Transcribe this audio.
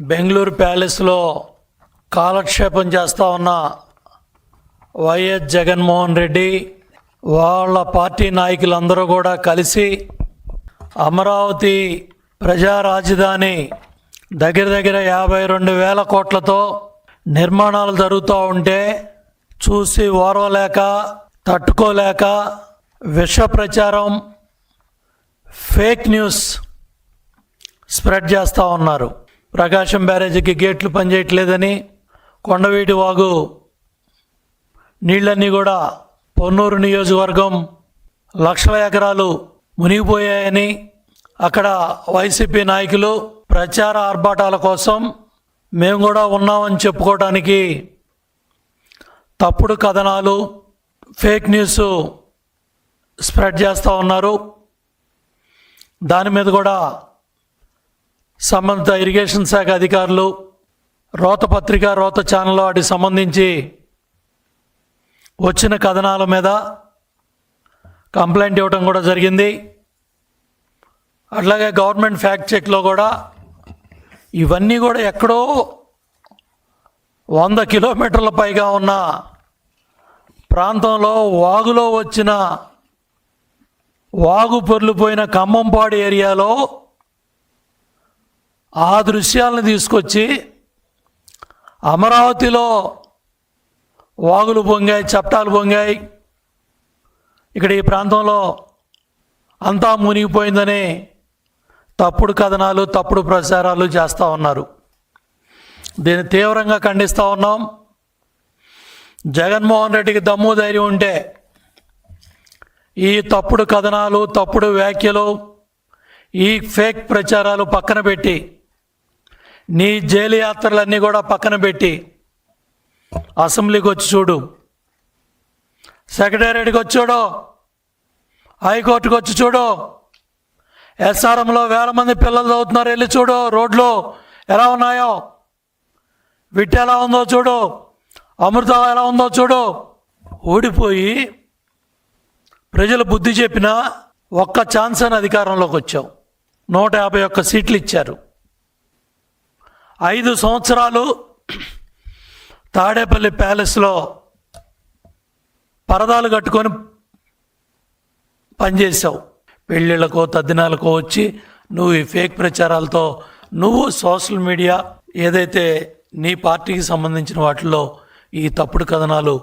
బెంగళూరు ప్యాలెస్లో కాలక్షేపం చేస్తూ ఉన్న వైఎస్ జగన్మోహన్ రెడ్డి వాళ్ళ పార్టీ నాయకులందరూ కూడా కలిసి అమరావతి ప్రజా రాజధాని దగ్గర దగ్గర యాభై రెండు వేల కోట్లతో నిర్మాణాలు జరుగుతూ ఉంటే చూసి ఓర్వలేక తట్టుకోలేక విష ప్రచారం ఫేక్ న్యూస్ స్ప్రెడ్ చేస్తూ ఉన్నారు. ప్రకాశం బ్యారేజీకి గేట్లు పనిచేయట్లేదని కొండవీటి వాగు. నీళ్ళన్నీ కూడా పొన్నూరు నియోజకవర్గం లక్షల ఎకరాలు మునిగిపోయాయని అక్కడ వైసీపీ నాయకులు ప్రచార ఆర్భాటాల కోసం మేము కూడా ఉన్నామని చెప్పుకోవడానికి తప్పుడు కథనాలు ఫేక్ న్యూస్ స్ప్రెడ్ చేస్తూ ఉన్నారు. దాని మీద కూడా సంబంధిత ఇరిగేషన్ శాఖ అధికారులు రోత పత్రిక రోత ఛానల్ వాటికి సంబంధించి వచ్చిన కథనాల మీద కంప్లైంట్ ఇవ్వడం కూడా జరిగింది. అట్లాగే గవర్నమెంట్ ఫ్యాక్ట్ చెక్లో కూడా ఇవన్నీ కూడా ఎక్కడో వంద కిలోమీటర్ల పైగా ఉన్న ప్రాంతంలో వాగులో వచ్చిన వాగు పొర్లిపోయిన ఖమ్మంపాడు ఏరియాలో ఆ దృశ్యాలను తీసుకొచ్చి అమరావతిలో వాగులు పొంగాయి చట్టాలు పొంగాయి. ఇక్కడ ఈ ప్రాంతంలో అంతా మునిగిపోయిందని తప్పుడు కథనాలు తప్పుడు ప్రచారాలు చేస్తూ ఉన్నారు. దీన్ని తీవ్రంగా ఖండిస్తూ ఉన్నాం. జగన్మోహన్ రెడ్డికి దమ్ము ధైర్యం ఉంటే ఈ తప్పుడు కథనాలు తప్పుడు వ్యాఖ్యలు ఈ ఫేక్ ప్రచారాలు పక్కన పెట్టి నీ జైలు యాత్రలన్నీ కూడా పక్కన పెట్టి అసెంబ్లీకి వచ్చి చూడు. సెక్రటేరియట్కి వచ్చి చూడు. హైకోర్టుకి వచ్చి చూడు. ఎస్ఆర్ఎంలో వేల మంది పిల్లలు చదువుతున్నారు వెళ్ళి చూడు. రోడ్లు ఎలా ఉన్నాయో. విట్ ఎలా ఉందో చూడు. అమృత ఎలా ఉందో చూడు. ఓడిపోయి ప్రజలు బుద్ధి చెప్పిన ఒక్క ఛాన్స్ అని అధికారంలోకి వచ్చావు. నూట యాభై ఒక్క సీట్లు ఇచ్చారు. ఐదు సంవత్సరాలు తాడేపల్లి ప్యాలెస్లో పరదాలు కట్టుకొని పనిచేసావు పెళ్ళిళ్ళకో తద్దినాలకో వచ్చి నువ్వు ఈ ఫేక్ ప్రచారాలతో నువ్వు సోషల్ మీడియా ఏదైతే నీ పార్టీకి సంబంధించిన వాటిల్లో ఈ తప్పుడు కథనాలు